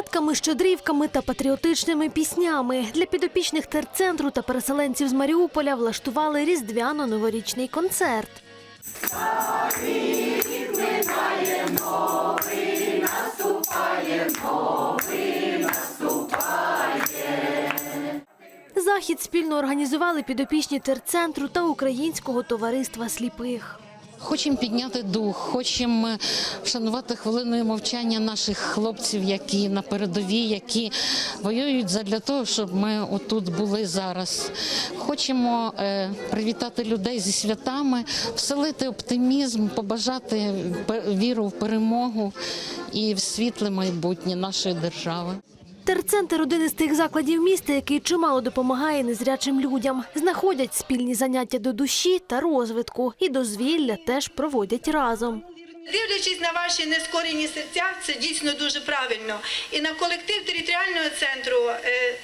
колядками, щедрівками та патріотичними піснями для підопічних терцентру та переселенців з Маріуполя влаштували різдвяно-новорічний концерт. Захід спільно організували підопічні терцентру та Українського товариства сліпих. Хочемо підняти дух, хочемо вшанувати хвилиною мовчання наших хлопців, які на передовій, які воюють задля того, щоб ми отут були зараз. Хочемо е, привітати людей зі святами, вселити оптимізм, побажати віру в перемогу і в світле майбутнє нашої держави. Терцентр – один із тих закладів міста, який чимало допомагає незрячим людям. Знаходять спільні заняття до душі та розвитку. І дозвілля теж проводять разом. Дивлячись на ваші нескорені серця, це дійсно дуже правильно. І на колектив територіального центру е,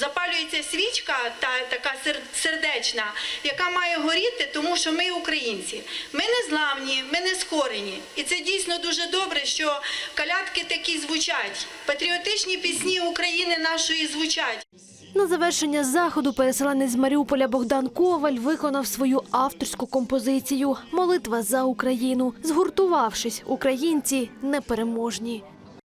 запалюється свічка, та така сердечна, яка має горіти, тому що ми українці. Ми не зламні, ми не скорені. І це дійсно дуже добре, що калятки такі звучать. Патріотичні пісні України нашої звучать. На завершення заходу переселенець з Маріуполя Богдан Коваль виконав свою авторську композицію «Молитва за Україну». Згуртувавшись, українці непереможні.